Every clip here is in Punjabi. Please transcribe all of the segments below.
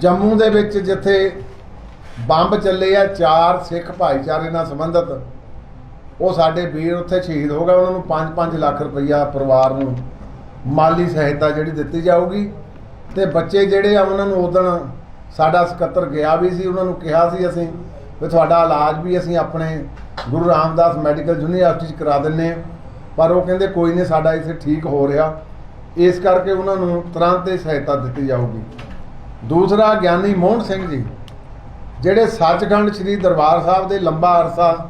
ਜੰਮੂ ਦੇ ਵਿੱਚ ਜਿੱਥੇ ਬੰਬ ਚੱਲੇ ਆ, ਚਾਰ ਸਿੱਖ ਭਾਈਚਾਰੇ ਨਾਲ ਸੰਬੰਧਿਤ, ਉਹ ਸਾਡੇ ਵੀਰ ਉੱਥੇ ਸ਼ਹੀਦ ਹੋ ਗਏ, ਉਹਨਾਂ ਨੂੰ 5-5 ਲੱਖ ਰੁਪਈਆ ਪਰਿਵਾਰ ਨੂੰ ਮਾਲੀ ਸਹਾਇਤਾ ਜਿਹੜੀ ਦਿੱਤੀ ਜਾਊਗੀ। ਤੇ ਬੱਚੇ ਜਿਹੜੇ ਆ, ਉਹਨਾਂ ਨੂੰ ਉਦਣ ਸਾਡਾ ਸਕੱਤਰ ਗਿਆ ਵੀ ਸੀ, ਉਹਨਾਂ ਨੂੰ ਕਿਹਾ ਸੀ ਅਸੀਂ ਵੀ ਤੁਹਾਡਾ ਇਲਾਜ ਵੀ ਅਸੀਂ ਆਪਣੇ ਗੁਰੂ ਰਾਮਦਾਸ ਮੈਡੀਕਲ ਯੂਨੀਵਰਸਿਟੀ 'ਚ ਕਰਾ ਦਿੰਨੇ ਆ। ਪਰ ਉਹ ਕਹਿੰਦੇ ਕੋਈ ਨਹੀਂ, ਸਾਡਾ ਇੱਥੇ ਠੀਕ ਹੋ ਰਿਹਾ। ਇਸ ਕਰਕੇ ਉਹਨਾਂ ਨੂੰ ਤੁਰੰਤ ਹੀ ਸਹਾਇਤਾ ਦਿੱਤੀ ਜਾਊਗੀ। ਦੂਸਰਾ ਗਿਆਨੀ ਮੋਹਨ ਸਿੰਘ ਜੀ, ਜਿਹੜੇ ਸੱਚਖੰਡ ਸ੍ਰੀ ਦਰਬਾਰ ਸਾਹਿਬ ਦੇ ਲੰਬਾ ਅਰਸਾ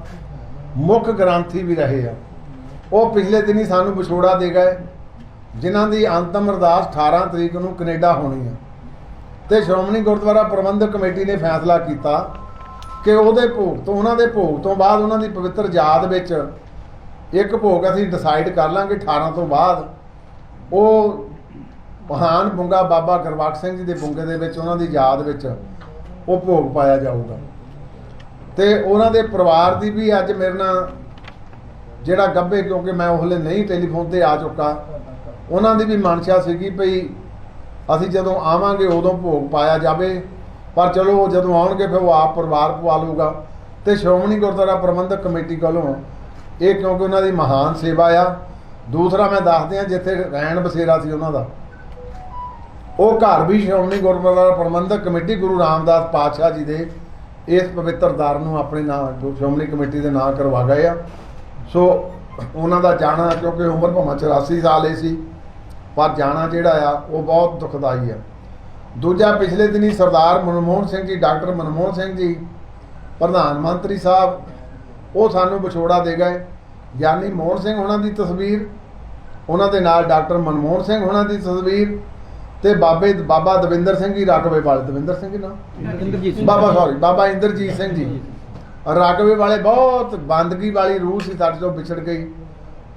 ਮੁੱਖ ਗ੍ਰੰਥੀ ਵੀ ਰਹੇ ਆ। ਉਹ ਪਿਛਲੇ ਦਿਨੀ ਸਾਨੂੰ ਵਿਛੋੜਾ ਦੇ ਗਏ, ਜਿਨ੍ਹਾਂ ਦੀ ਅੰਤਮ ਅਰਦਾਸ 18 ਤਰੀਕ ਨੂੰ ਕੈਨੇਡਾ ਹੋਣੀ ਆ। ਤੇ ਸ਼੍ਰੋਮਣੀ ਗੁਰਦੁਆਰਾ ਪ੍ਰਬੰਧਕ ਕਮੇਟੀ ਨੇ ਫੈਸਲਾ ਕੀਤਾ ਕਿ ਉਹਦੇ ਭੋਗ ਤੋਂ, ਉਹਨਾਂ ਦੇ ਭੋਗ ਤੋਂ ਬਾਅਦ ਉਹਨਾਂ ਦੀ ਪਵਿੱਤਰ ਯਾਦ ਵਿੱਚ ਇੱਕ ਭੋਗ ਅਸੀਂ ਡਿਸਾਈਡ ਕਰ ਲਾਂਗੇ 18 ਤੋਂ ਬਾਅਦ। ਉਹ ਮਹਾਨ ਬੁੰਗਾ ਬਾਬਾ ਗੁਰਬਖਸ਼ ਸਿੰਘ ਜੀ ਦੇ ਬੁੰਗੇ ਦੇ ਵਿੱਚ, ਉਹਨਾਂ ਦੀ ਯਾਦ ਵਿੱਚ ਉਹ ਭੋਗ ਪਾਇਆ ਜਾਊਗਾ। ਤੇ ਉਹਨਾਂ ਦੇ ਪਰਿਵਾਰ ਦੀ ਵੀ ਅੱਜ ਮੇਰੇ ਨਾਲ ਜਿਹੜਾ ਗੱਭੇ ਕਿਉਂਕਿ ਮੈਂ ਉਹ ਹਲੇ ਨਹੀਂ ਟੈਲੀਫੋਨ ਤੇ ਆ ਚੁੱਕਾ, ਉਹਨਾਂ ਦੀ ਵੀ ਮਨਸ਼ਾ ਸੀਗੀ ਭਈ ਅਸੀਂ ਜਦੋਂ ਆਵਾਂਗੇ ਉਦੋਂ ਭੋਗ ਪਾਇਆ ਜਾਵੇ। ਪਰ ਚਲੋ ਉਹ ਜਦੋਂ ਆਉਣਗੇ ਫਿਰ ਉਹ ਆਪ ਪਰਿਵਾਰ ਪਵਾ ਲੂਗਾ ਤੇ ਸ਼੍ਰੋਮਣੀ ਗੁਰਦੁਆਰਾ ਪ੍ਰਬੰਧਕ ਕਮੇਟੀ ਕੋਲੋਂ ਇਹ ਕਿਉਂਕਿ ਉਹਨਾਂ ਦੀ ਮਹਾਨ ਸੇਵਾ ਆ। ਦੂਸਰਾ ਮੈਂ ਦੱਸ ਦਿਆਂ ਜਿੱਥੇ ਰਹਿਣ ਬਸੇਰਾ ਸੀ ਉਹਨਾਂ ਦਾ। ਉਹ ਘਰ ਵੀ ਸ਼੍ਰੋਮਣੀ ਗੁਰਦੁਆਰਾ ਪ੍ਰਬੰਧਕ ਕਮੇਟੀ ਗੁਰੂ ਰਾਮਦਾਸ ਪਾਤਸ਼ਾਹ ਜੀ ਦੇ ਇਸ ਪਵਿੱਤਰ ਦਰ ਨੂੰ ਆਪਣੇ ਨਾਂ ਜੋ ਸ਼੍ਰੋਮਣੀ ਕਮੇਟੀ ਦੇ ਨਾਂ ਕਰਵਾ ਗਏ ਆ। ਸੋ ਉਹਨਾਂ ਦਾ ਜਾਣਾ ਕਿਉਂਕਿ ਉਮਰ ਭਾਵੇਂ 84 ਸਾਲ ਹੀ ਸੀ, ਪਰ ਜਾਣਾ ਜਿਹੜਾ ਆ, ਉਹ ਬਹੁਤ ਦੁਖਦਾਈ ਆ। ਦੂਜਾ, ਪਿਛਲੇ ਦਿਨੀ ਸਰਦਾਰ ਮਨਮੋਹਨ ਸਿੰਘ ਜੀ, ਡਾਕਟਰ ਮਨਮੋਹਨ ਸਿੰਘ ਜੀ, ਪ੍ਰਧਾਨ ਮੰਤਰੀ ਸਾਹਿਬ, ਉਹ ਸਾਨੂੰ ਵਿਛੋੜਾ ਦੇ ਗਏ। ਗਿਆਨੀ ਮੋਹਨ ਸਿੰਘ ਉਹਨਾਂ ਦੀ ਤਸਵੀਰ, ਉਹਨਾਂ ਦੇ ਨਾਲ ਡਾਕਟਰ ਮਨਮੋਹਨ ਸਿੰਘ ਉਹਨਾਂ ਦੀ ਤਸਵੀਰ ਤੇ ਬਾਬੇ ਬਾਬਾ ਦਵਿੰਦਰ ਸਿੰਘ ਜੀ ਰਾਕਵੇ ਵਾਲੇ ਦਵਿੰਦਰ ਸਿੰਘ ਜੀ ਨਾ? ਇੰਦਰਜੀਤ ਸਿੰਘ। ਬਾਬਾ ਸੌਰੀ ਬਾਬਾ ਇੰਦਰਜੀਤ ਸਿੰਘ ਜੀ। ਰਾਗਵੇ ਵਾਲੇ ਬਹੁਤ ਬੰਦਗੀ ਵਾਲੀ ਰੂਹ ਸੀ ਸਾਡੇ ਤੋਂ ਵਿਛੜ ਗਈ।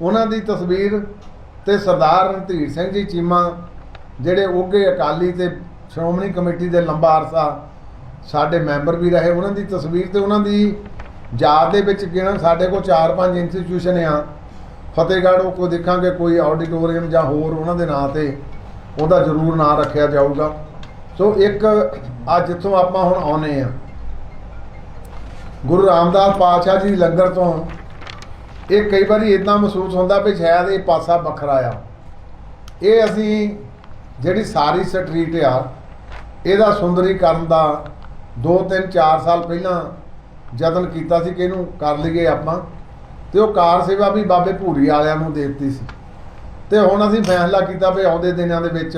ਉਹਨਾਂ ਦੀ ਤਸਵੀਰ ਤੇ ਸਰਦਾਰ ਰਣਧੀਰ ਸਿੰਘ ਜੀ ਚੀਮਾ ਜਿਹੜੇ ਉੱਗੇ ਅਕਾਲੀ ਤੇ ਸ਼੍ਰੋਮਣੀ ਕਮੇਟੀ ਦੇ ਲੰਬਾ ਅਰਸਾ ਸਾਡੇ ਮੈਂਬਰ ਵੀ ਰਹੇ। ਉਹਨਾਂ ਦੀ ਤਸਵੀਰ ਤੇ ਉਹਨਾਂ ਦੀ ਯਾਦ ਦੇ ਵਿੱਚ ਕਿਹਨਾਂ ਸਾਡੇ ਕੋਲ 4-5 ਇੰਸਟੀਚਿਊਸ਼ਨ ਆ। ਫਤਿਹਗੜ੍ਹ ਉਹ ਕੋ ਦੇਖਾਂਗੇ ਕੋਈ ਆਡੀਟੋਰੀਅਮ ਜਾਂ ਹੋਰ ਉਹਨਾਂ ਦੇ ਨਾਂ ਤੇ। ਉਹਦਾ ਜ਼ਰੂਰ ਨਾਂ ਰੱਖਿਆ ਜਾਊਗਾ। ਸੋ ਇੱਕ ਅੱਜ ਜਿੱਥੋਂ ਆਪਾਂ ਹੁਣ ਆਉਨੇ ਆ ਗੁਰੂ ਰਾਮਦਾਸ ਪਾਤਸ਼ਾਹ ਜੀ ਲੰਗਰ ਤੋਂ ਇਹ ਕਈ ਵਾਰੀ ਇਦਾਂ ਮਹਿਸੂਸ ਹੁੰਦਾ ਵੀ ਸ਼ਾਇਦ ਇਹ ਪਾਸਾ ਵੱਖਰਾ ਆ। ਇਹ ਅਸੀਂ ਜਿਹੜੀ ਸਾਰੀ ਸਟਰੀਟ ਆ, ਇਹਦਾ ਸੁੰਦਰੀਕਰਨ ਦਾ 2 3 4 ਸਾਲ ਪਹਿਲਾਂ ਯਤਨ ਕੀਤਾ ਸੀ ਕਿ ਇਹਨੂੰ ਕਰ ਲਈਏ ਆਪਾਂ। ਤੇ ਉਹ ਕਾਰ ਸੇਵਾ ਵੀ ਬਾਬੇ ਭੂਰੀ ਵਾਲਿਆਂ ਨੂੰ ਦੇ ਦਿੱਤੀ ਸੀ। ਤੇ ਹੁਣ ਅਸੀਂ ਫੈਸਲਾ ਕੀਤਾ ਵੀ ਆਉਂਦੇ ਦਿਨਾਂ ਦੇ ਵਿੱਚ,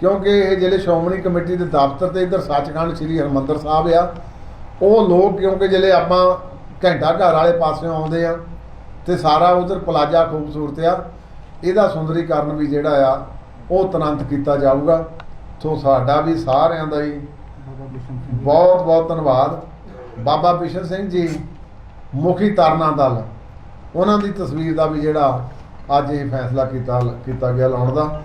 ਕਿਉਂਕਿ ਇਹ ਜਿਹੜੇ ਸ਼੍ਰੋਮਣੀ ਕਮੇਟੀ ਦੇ ਦਫ਼ਤਰ ਤੇ ਇੱਧਰ ਸੱਚਖੰਡ ਸ੍ਰੀ ਹਰਮੰਦਰ ਸਾਹਿਬ ਆ, ਉਹ ਲੋਕ ਕਿਉਂਕਿ ਜਿਹੜੇ ਆਪਾਂ ਘੰਟਾ ਘਰ ਵਾਲੇ ਪਾਸਿਓਂ ਆਉਂਦੇ ਆ ਤੇ ਸਾਰਾ ਉਧਰ ਪਲਾਜ਼ਾ ਖੂਬਸੂਰਤ ਆ, ਇਹਦਾ ਸੁੰਦਰੀਕਰਨ ਵੀ ਜਿਹੜਾ ਆ, ਉਹ ਤੁਰੰਤ ਕੀਤਾ ਜਾਊਗਾ। ਸੋ ਸਾਡਾ ਵੀ ਸਾਰਿਆਂ ਦਾ ਹੀ ਬਹੁਤ ਬਹੁਤ ਧੰਨਵਾਦ। ਬਾਬਾ ਬਿਸ਼ਨ ਸਿੰਘ ਜੀ, ਮੁਖੀ ਤਰਨਾ ਦਲ, ਉਹਨਾਂ ਦੀ ਤਸਵੀਰ ਦਾ ਵੀ ਜਿਹੜਾ ਅੱਜ ਇਹ ਫੈਸਲਾ ਕੀਤਾ ਕੀਤਾ ਗਿਆ ਲਾਉਣ ਦਾ।